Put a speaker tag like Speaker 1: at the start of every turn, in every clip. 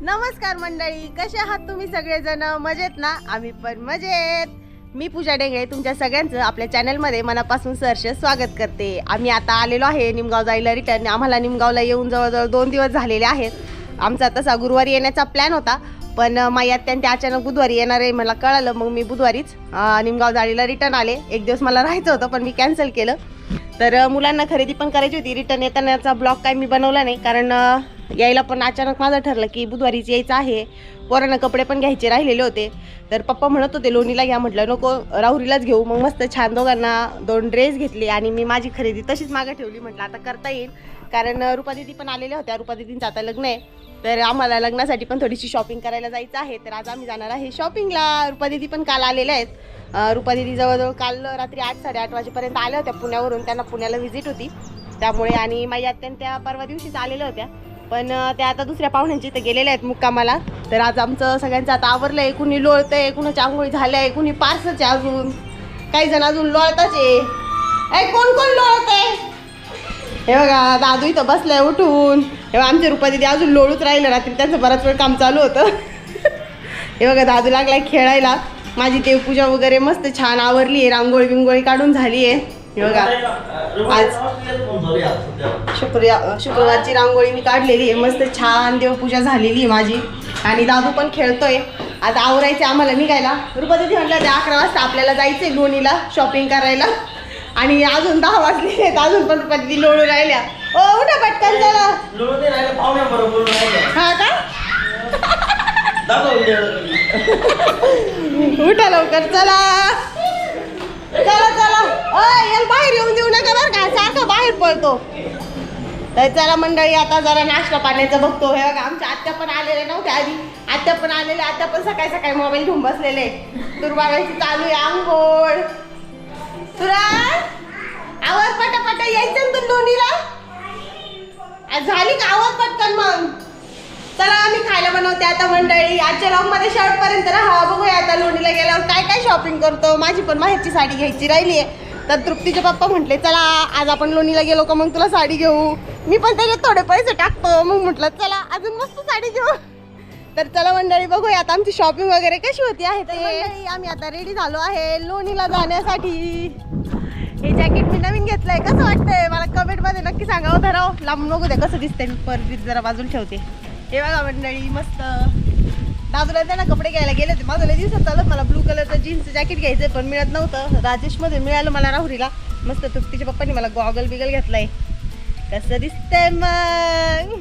Speaker 1: नमस्कार मंडळी कसे आहात तुम्ही सगळेजण? मजेत ना? आम्ही पण मजेत. मी पूजा डेंगळे तुमच्या सगळ्यांचं आपल्या चॅनलमध्ये मनापासून सरश स्वागत करते. आम्ही आता आलेलो आहे निमगाव जायला रिटर्न आम्हाला निमगावला येऊन जवळजवळ दोन दिवस झालेले आहेत. आमचा तसा गुरुवारी येण्याचा प्लॅन होता पण माई अत्यंत अचानक बुधवारी येणार आहे मला कळालं. मग मी बुधवारीच निमगाव जाळीला रिटर्न आले. एक दिवस मला राहायचं होतं पण मी कॅन्सल केलं. तर मुलांना खरेदी पण करायची होती. रिटर्न येतानाचा ब्लॉग काय मी बनवला नाही. कारण यायला पण अचानक माझं ठरलं की बुधवारीच यायचं आहे. पोरांना कपडे पण घ्यायचे राहिलेले होते. तर पप्पा म्हणत होते लोणीला घ्या म्हटलं नको राहुरीलाच घेऊ. मग मस्त छान दोघांना दोन ड्रेस घेतले आणि मी माझी खरेदी तशीच मागं ठेवली. म्हटलं आता करता येईल. कारण रुपादिदी पण आलेल्या होत्या. रुपादिदींचं आता लग्न आहे. तर आम्हाला लग्नासाठी पण थोडीशी शॉपिंग करायला जायचं आहे. तर आज आम्ही जाणार आहे शॉपिंगला रुपादिदी पण काल आलेल्या आहेत. रुपा दिदी जवळजवळ काल रात्री आठ साडेआठ वाजेपर्यंत आल्या होत्या पुण्यावरून. त्यांना पुण्याला व्हिजिट होती. त्यामुळे आणि माझ्या आत्यान त्या परवा दिवशीच आलेल्या होत्या. पण त्या आता दुसऱ्या पाहुण्यांच्या इथे गेलेल्या आहेत मुक्कामाला. तर आज आमचं सगळ्यांचं आता आवरलं आहे कुणी आहे कुणाच्या आंघोळी झाल्या आहे कुणी पार्सच आहे अजून. काही जण अजून लोळताच. आहे कोण कोण लोळत आहे हे बघा दादू इथं बसलाय उठून. हे आमच्या रुपा दिदी अजून लोळूच राहिलं रात्री. त्यांचं बराच वेळ काम चालू होतं. हे बघा दादू लागलाय खेळायला. माझी देवपूजा वगैरे मस्त छान आवरली आहे रांगोळी बिंगोळी काढून झाली आहे. बघा. आज शुक्रिया शुक्रवारची रांगोळी मी काढलेली आहे. मस्त छान देवपूजा झालेली आहे माझी. आणि दादू पण खेळतोय. आता आवरायचे आम्हाला निघायला. रुपा दिदी म्हटलं ते अकरा वाजता आपल्याला जायचंय लोणीला शॉपिंग करायला. आणि अजून दहा वाजले आहेत. अजून पण दिदी लोळू राहिल्या. ओ उठा पटकन चला. हा का? उठा लवकर चला. चला चला. अय, बाहेर येऊन देऊ नका बरं का. सारखं बाहेर पडतो तर चला मंडळी आता जरा नाश्ता पाण्याचं बघतो. हे बघा आमच्या आत्या पण आलेले नव्हते आधी. आत्या पण आलेले आत्या पण सकाळी सकाळी मोबाईल घेऊन बसलेले. तुर बघायची चालू आहे आंघोळ. तुला आवाज पटापट यायचं ना तू दोन्हीला? आज झाली का आवाज पटकन मग? चला आम्ही खायला बनवते आता मंडळी. आजच्या लॉगमध्ये शर्ट पर्यंत राहा. बघूया आता लोणीला गेल्यावर काय काय शॉपिंग करतो. माझी पण माहेरची साडी घ्यायची राहिली आहे तर तृप्तीचे पप्पा म्हटले चला आज आपण लोणीला गेलो का मग तुला साडी घेऊ? मी पण त्याच्यात थोडे पैसे टाकतो. मग म्हटलं चला अजून मस्त साडी घेऊ. तर चला मंडळी बघूया आता आमची शॉपिंग वगैरे कशी होती आहे ते. आम्ही आता रेडी झालो आहे लोणीला जाण्यासाठी. हे जॅकेट मी नवीन घेतलंय. कसं वाटतंय? मला कमेंटमध्ये नक्की सांगा. हो धराव लांब नको द्या कसं दिसतंय? मी परबीत जरा बाजूला ठेवते. हे बघा मंडळी मस्त. दादूला त्यांना कपडे घ्यायला गेले होते. माझं लय दिवसात चालत मला ब्लू कलरचं जीन्स जॅकेट घ्यायचं पण मिळत नव्हतं. राजेशमध्ये मिळालं मला राहुरीला. मस्त तृप्तीच्या पप्पांनी मला गॉगल बिगल घेतलाय. कसं दिसतंय मग?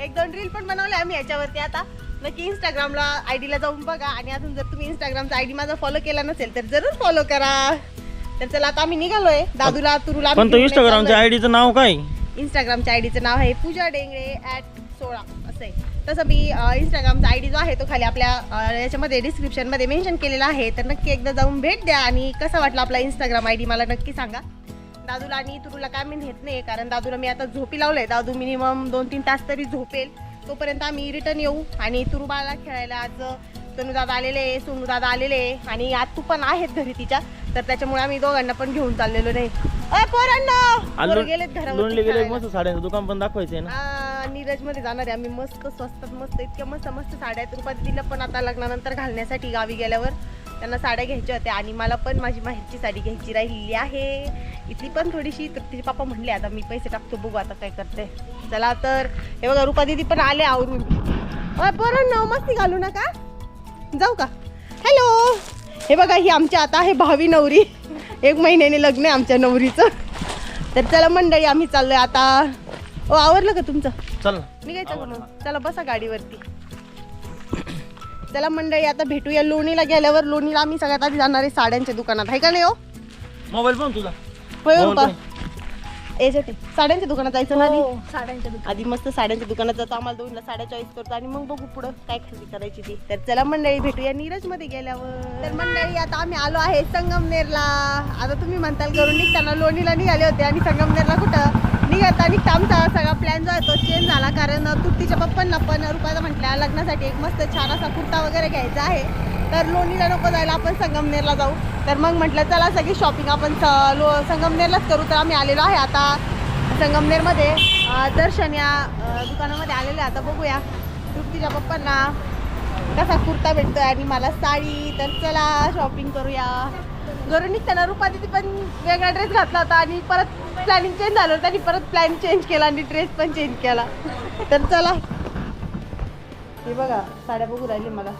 Speaker 1: एक दोन रील पण बनवले आम्ही याच्यावरती आता. नक्की इंस्टाग्रामला आय डीला जाऊन बघा. आणि अजून जर तुम्ही इंस्टाग्रामचा आय डी माझा फॉलो केला नसेल तर जरूर फॉलो करा. तर चला आता आम्ही निघालोय. दादूला तुरुला
Speaker 2: पण तो इंस्टाग्रामच्या आयडीचं नाव काय?
Speaker 1: इंस्टाग्रामच्या आयडीचं नाव आहे पूजा डेंगळे ॲट सोळा. आहे. तसं मी इंस्टाग्रामचा आय डी जो आहे तो खाली आपल्या याच्यामध्ये डिस्क्रिप्शनमध्ये मेन्शन केलेला आहे. तर नक्की एकदा जाऊन भेट द्या आणि कसा वाटला आपला इंस्टाग्राम आय डी मला नक्की सांगा. दादूला आणि तुरुला काय मी नेत नाही कारण दादूला मी आता झोपी लावलंय. दादू मिनिमम दोन तीन तास तरी झोपेल. तोपर्यंत आम्ही रिटर्न येऊ. आणि तुरुबाला खेळायला आज तनू दादा आलेले सोनू दादा आलेले आणि आज तू पण आहेत घरी तिच्या. तर त्याच्यामुळे आम्ही दोघांना पण घेऊन चाललेलो नाही. पोरांनो! पोरं गेलेत घरावर
Speaker 2: दुकान पण दाखवायचंय ना.
Speaker 1: नीरजमध्ये जाणार. आहे आम्ही मस्त स्वस्तात मस्त इतक्या मस्त मस्त साड्या आहेत. रुपा पण आता लग्नानंतर घालण्यासाठी गावी गेल्यावर त्यांना साड्या घ्यायच्या होत्या. आणि मला पण माझी माहेरची साडी घ्यायची राहिली आहे. इथली पण थोडीशी तर तिचे पप्पा म्हणले आता मी पैसे टाकतो बघू आता काय करते चला तर हे बघा रुपा दिदी पण आले आवरून. बरं पोरं मस्ती घालू नका. जाऊ का? हॅलो हे बघा ही आमच्या आता आहे भावी नवरी. एक महिन्याने लग्न आहे आमच्या नवरीचं. तर चला मंडळी आम्ही चाललोय आता. ओ आवरलं का तुमचं?
Speaker 2: चल ना.
Speaker 1: निघायचं का मग? चला बसा गाडीवरती. चला मंडळी आता भेटूया लोणीला गेल्यावर. लोणीला आम्ही सगळ्यात आधी जाणार आहे साड्यांच्या दुकानात. आहे का नाही हो?
Speaker 2: मोबाईल पण तुझा.
Speaker 1: होय हो रुपा साड्यांच्या दुकानात जायचं ना आधी?
Speaker 3: साड्यांच्या
Speaker 1: आधी मस्त साड्यांच्या दुकानात जातो. आम्हाला दोनला साड्या चॉईस करतो आणि मग बघू पुढं काय खरेदी करायची ती. तर चला मंडळी भेटूया नीरजमध्ये गेल्यावर. तर मंडळी आता आम्ही आलो आहे संगमनेरला. आता तुम्ही म्हणताल करून निघताना लोणीला निघाले होते आणि संगमनेरला कुठं? निघता निघता आमचा सगळा प्लॅन जो आहे तो चेंज झाला. कारण तुटीच्या पप्पांना पण रुपयाचा म्हटल्या लग्नासाठी एक मस्त छान असा कुर्ता वगैरे घ्यायचा आहे. तर लोणीला नको जायला आपण संगमनेरला जाऊ. तर मग म्हटलं चला सगळी शॉपिंग आपण स- लो संगमनेरलाच करू. तर आम्ही आलेलो आहे आता संगमनेरमध्ये. दर्शन या दुकानामध्ये आलेले आहे. आता बघूया तुटीच्या पप्पांना कसा कुर्ता भेटतोय आणि मला साडी. तर चला शॉपिंग करूया. घरून निघताना रुपा तिथे पण वेगळा ड्रेस घातला होता आणि परत प्लॅनिंग चेंज झालं होतं आणि परत प्लॅन चेंज केला आणि ड्रेस पण चेंज केला. तर चला. हे बघा साड्या बघू राहिले मला.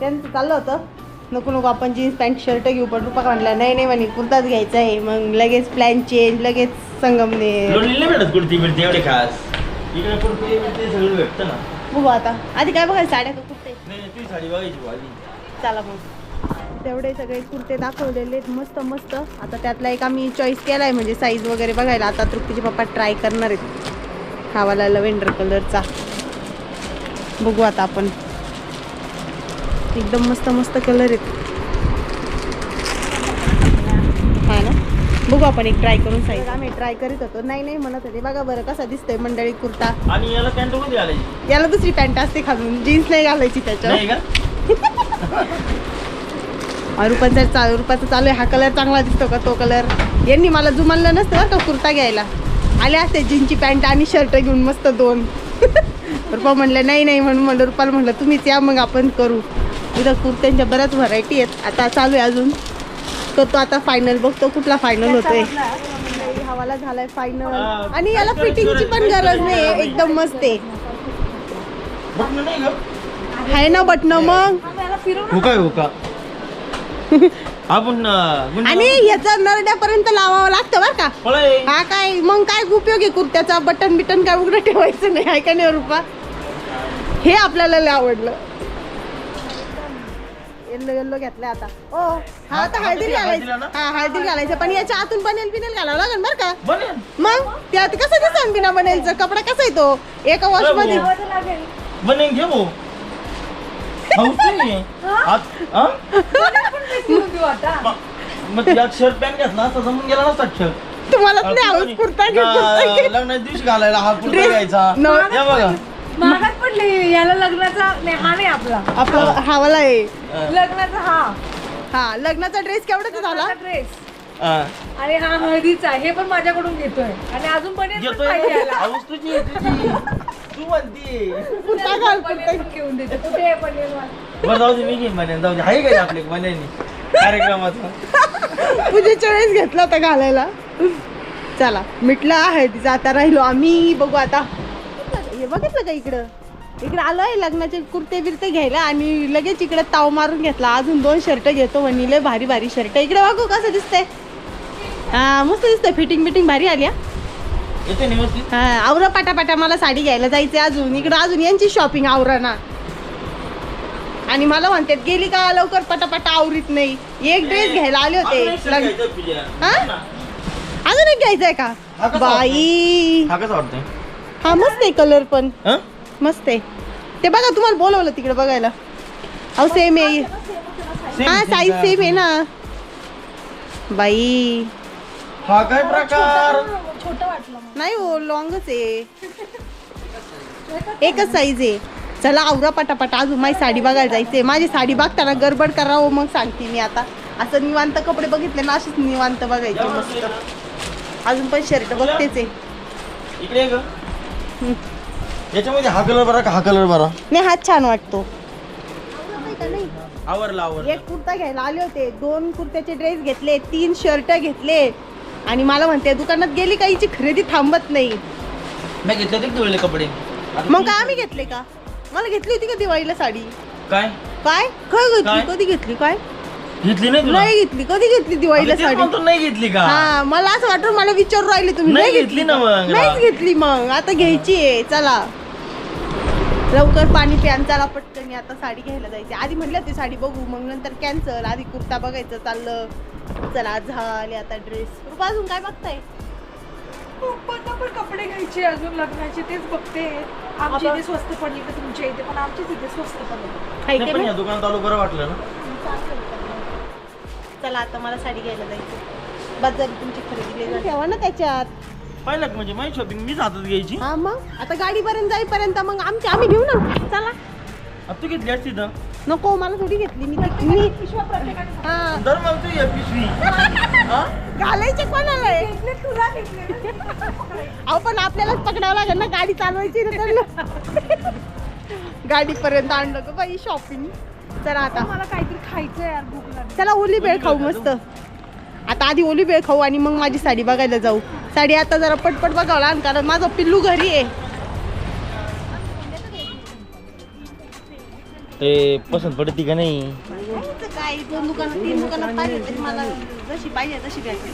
Speaker 1: त्यांचं चाललं होतं. नको नको आपण जीन्स पॅन्ट शर्ट घेऊ पण रुपा म्हणला नाही नाही म्हणे कुर्ताच घ्यायचा आहे. मग लगेच प्लॅन चेंज लगेच
Speaker 2: भेटत कुर्ती बिर्ती एवढे खास. इकडे कुर्ती बिर्ती सगळं भेटतं ना.
Speaker 1: बघू आता. आधी काय बघायचं? साड्या का कुर्ते चला मग. तेवढे सगळे कुर्ते दाखवलेले आहेत. मस्त मस्त. आता त्यातला एक आम्ही चॉईस केला आहे म्हणजे साईज वगैरे बघायला. आता तृप्तीचे पप्पा ट्राय करणार आहेत. खावाला लव्हेंडर कलरचा बघू आता आपण. एकदम मस्त मस्त कलर आहेत. हा ना? बघू आपण एक ट्राय करून साईज आम्ही ट्राय करीत होतो. नाही नाही म्हणत होते. बघा बरं कसा दिसतोय मंडळी कुर्ता.
Speaker 2: आणि याला पॅन्ट कधी घालायची?
Speaker 1: याला दुसरी पॅन्ट असते खालून. जीन्स नाही घालायची त्याच्यावर.
Speaker 2: नाही का?
Speaker 1: रुपांचा चालू रुपाचा चालू आहे. हा कलर चांगला दिसतो का? तो कलर यांनी मला जुमानलं नसतं बरं का कुर्ता घ्यायला. आले असते जीनची पॅन्ट आणि शर्ट घेऊन मस्त दोन. रुपा म्हणलं नाही नाही म्हणून म्हणलं रुपाला म्हणलं तुम्हीच या मग आपण करू. इथं कुर्त्यांच्या बऱ्याच व्हरायटी आहेत. आता चालू आहे अजून. करतो आता फायनल बघतो कुठला फायनल होतोय. हवाला झालाय फायनल
Speaker 2: हा,
Speaker 1: आणि याला फिटिंगची पण गरज नाही. एकदम मस्त आहे. आहे ना बटणं मग?
Speaker 2: हो काय हो का आपण
Speaker 1: आणि ह्याचा नरड्यापर्यंत लावावं लागतं बरं का. हा काय मग काय उपयोग आहे कुर्त्याचा? बटन बिटन काय उघडं ठेवायचं नाही आहे का नाही रुपा? हे आपल्याला लय आवडलं. येल्लो येल्लो घेतलंय आता. ओ हा आता हळदी घालायचं. हा हळदी घालायचं. पण याच्या आतून बनेल बिनेल घालावं लागेल बरं का. मग? त्यात कसं दिसन बिना बनेलचं? कपडा कसा येतो? एका वॉशमध्ये.
Speaker 2: बनेल घे भाऊ हौस नाही आहे. आत- हा? म- मग त्यात शर्ट पॅन्ट घेतला असता जमून गेला नसता शर्ट
Speaker 1: तुम्हाला नाही हाऊस कुर्ता घे कुर्ता घे.
Speaker 2: लग्नाच्या दिवशी घालायला हा कुर्ता
Speaker 1: Dress-
Speaker 2: घ्यायचा. बघा.
Speaker 3: महागात पडली याला लग्नाचा नाही हा नाही आपला.
Speaker 1: आपला हवाला आहे.
Speaker 3: लग्नाचा हा.
Speaker 1: हा लग्नाचा ड्रेस केवढाचा झाला?
Speaker 3: ड्रेस. आणि हा हळदीचा हे पण माझ्याकडून घेतोय. आणि अजून पण
Speaker 2: घेतोय?
Speaker 3: पाहिजे याला.
Speaker 2: हाऊस तुझी आहे, तुझी. तू म्हणते.
Speaker 1: कुर्ता घाल
Speaker 3: पण
Speaker 1: कुर्ता
Speaker 3: येत पण घेऊन देते कुठे आहे पण येत मला?
Speaker 2: बरं जाऊ दे मी घेईन बनेन जाऊ दे आहे काय आपले बनेन कार्यक्रमाचा.
Speaker 1: पूजेच्या वेळेस घेतला होता घालायला. चला मिटलं आहे तिचं आता राहिलो. आम्ही बघू आता. हे बघितलं का इकडं? इकडं आलो आहे लग्नाचे कुर्ते बिरते घ्यायला. आणि लगेच इकडे ताव मारून घेतला. अजून दोन शर्ट घेतो म्हणले भारी भारी शर्ट. इकडे बघू कसं दिसतंय. हा मस्त दिसतंय. फिटिंग बिटिंग भारी आली हा. हा आवरा पाटापाटा मला साडी घ्यायला जायचंय अजून. इकडं अजून यांची शॉपिंग आवरा ना आणि मला म्हणतात गेली का लवकर पटापटा आवरीत नाही. एक ड्रेस घ्यायला आले होते. हा? अजून एक घ्यायचंय का?
Speaker 2: हा कसा
Speaker 1: बाई.
Speaker 2: हा
Speaker 1: हा मस्त आहे कलर पण.
Speaker 2: हं?
Speaker 1: मस्त आहे. ते बघा तुम्हाला बोलवलं तिकडे बघायला. अहो सेम आहे. हा साईज? सेम आहे. ना. बाई.
Speaker 2: हा काय प्रकार?
Speaker 3: छोटं वाटलं मला.
Speaker 1: नाही हो लॉंगच आहे. एकच साईज आहे. चला आवरा पटापटा. अजून माझी साडी बघायला जायचंय. माझी साडी बघताना गडबड करावं मग सांगते मी आता. असं निवांत कपडे बघितले ना अशीच निवांत बघायचे मस्त. अजून पण शर्ट बघतेच आहे.
Speaker 2: इकडे ग.
Speaker 1: हं.
Speaker 2: याच्यामध्ये हा कलर बरा का हा कलर बरा
Speaker 1: नाही हात छान वाटतो. नाही
Speaker 2: आवरला आवरला.
Speaker 1: एक कुर्ता घ्यायला आले होते. दोन कुर्त्याचे ड्रेस घेतले तीन शर्ट घेतले. आणि मला म्हणते दुकानात गेली का हिची खरेदी थांबत नाही?
Speaker 2: मी घेतले होते दिवाळीले कपडे? आता
Speaker 1: मग काय आम्ही घेतले का? मला घेतली होती का दिवाळीला साडी?
Speaker 2: काय?
Speaker 1: काय? काय घेतली
Speaker 2: काय?
Speaker 1: कधी घेतली काय?
Speaker 2: घेतली नाही तुला?
Speaker 1: नाही घेतली कधी घेतली दिवाळीला
Speaker 2: अगं तेच
Speaker 1: साडी?
Speaker 2: म्हणतो, नाही घेतली का?
Speaker 1: हा मला असं वाटून मला विचारून राहिले तुम्ही.
Speaker 2: नाही घेतली ना मग.
Speaker 1: नाहीच घेतली मग. आता घ्यायची आहे. चला. लवकर पाणी प्यान चला पटकन. आता साडी घ्यायला जायची. आधी म्हटलं ती साडी बघू मग नंतर कॅन्सल आधी कुर्ता बघायचं चाललं. चला झाले आता ड्रेस रुपा अजून काय बघताय?
Speaker 3: पप्पांना पण कपडे घ्यायचे अजून लग्नाचे तेच बघते. आमची इथे स्वस्त पडली का तुमच्या इथे पण आमचीच इथे स्वस्त पडली?
Speaker 2: या दुकानात आलो बरं वाटलं ना?
Speaker 1: चला आता मला साडी घ्यायला जायचं. तुमची खरेदी ठेवा ना त्याच्यात.
Speaker 2: पाहिलं का म्हणजे माझी शॉपिंग मीच हातात घ्यायची.
Speaker 1: हा मग? आता गाडीपर्यंत जाईपर्यंत मग आमची आम्ही घेऊ ना. चला.
Speaker 2: तू घेतली असती तर
Speaker 1: नको मला थोडी घेतली. मी मी हा.
Speaker 2: दर मग तू ये पिशवी. हा?
Speaker 1: घालायचे कोणाला? आहे? अहो पण आपल्यालाच पकडावं लागेल ना गाडी चालवायची ना त्यांना गाडीपर्यंत आणलं ग बाई शॉपिंग चला आता.
Speaker 3: मला काहीतरी खायचं यार भूक लागली.
Speaker 1: चला ओली बेळ खाऊ मस्त. आता आधी ओली बेळ खाऊ आणि मग माझी साडी बघायला जाऊ. साडी आता जरा पटपट बघावं लागेल कारण माझं पिल्लू घरी आहे.
Speaker 2: ते पसंत पडती का नाही?
Speaker 1: काय दोन दुकानात तीन दुकानात पाहिजे तरी मला जशी पाहिजे तशी घ्यायची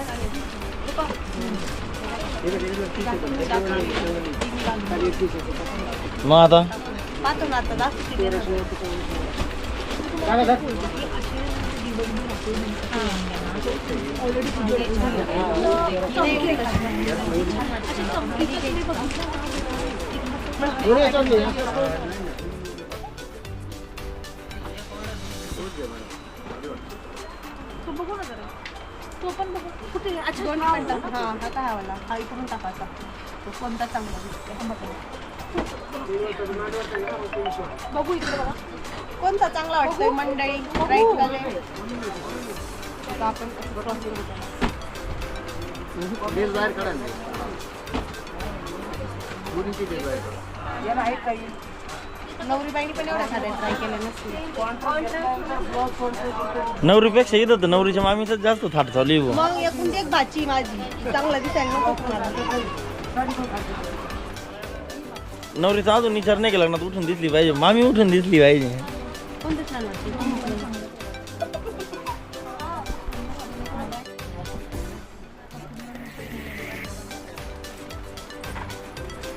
Speaker 2: मग आता?
Speaker 1: पाहतो ना आता दाखवते
Speaker 3: तो बघू ना जरा. तो पण बघू. कुठे? आहे? अच्छा
Speaker 1: दोन
Speaker 3: हा,
Speaker 1: टाक हा हा काय हवाला हा इकडून टाकायचा. तो कोणता चांगला दिसतोय? हा बघा.
Speaker 3: बघू इकडे बघा.
Speaker 1: कोणता चांगला वाटतोय? मंडळी राईट वाले आता आपण crossing करू. नवरी बाईनी पण ट्राय
Speaker 2: नवरीपेक्षा इथं तर नवरीच्या मामीचं जास्त थाट चालू आहे बुवा.
Speaker 1: मग एकूण एक भाची माझी. चांगला दिसायला नको तुम्हाला.
Speaker 2: नवरीचा अजून विचार नाही केला लग्नात उठून दिसली पाहिजे. मामी उठून दिसली पाहिजे.
Speaker 1: कोणतं छान वाटते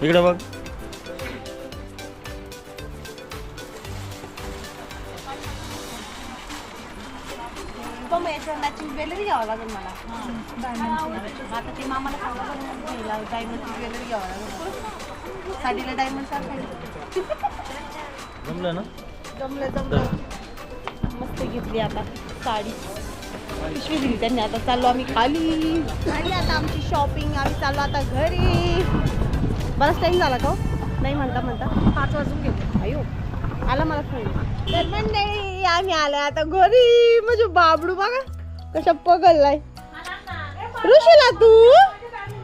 Speaker 2: इकडे बघ.
Speaker 1: पण मग याच्यावर ज्वेलरी घ्यावं लागेल मला. आता ते मामाला सांगा डायमंडची ज्वेलरी घ्यावं लागेल. साडीला डायमंड सारखं
Speaker 2: जमलं ना?
Speaker 1: जमलं जमलं. मस्त घेतली आता साडी. पिशवी दिली त्यांनी आता. चाललो आम्ही खाली. झाली आता आमची शॉपिंग आम्ही चाललो आता घरी. बराच टाईम झाला का हो? नाही म्हणता म्हणता.
Speaker 3: पाच वाजून गेले.
Speaker 1: अयो. आला मला फोन तर मंडळी आम्ही आले आता घरी. म्हणजे बाबडू बघा कशा पगललाय. ऋषीला तू?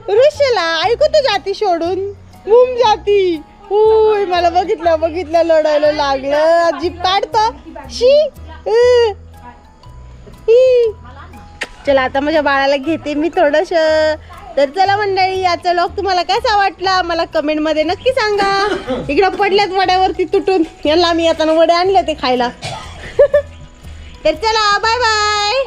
Speaker 1: ऋषीला? ऐकू तू जाती सोडून? बुम जाती उय मला बघितलं बघितलं लढायला लागलं. जीप काढतो. शी चला आता माझ्या बाळाला घेते मी थोडस. तर चला मंडळी याचा लॉग तुम्हाला कसा वाटला मला कमेंटमध्ये नक्की सांगा. इकडं पडल्यात वड्यावरती तुटून. यांना मी आता वडे आणले ते खायला. तर चला बाय बाय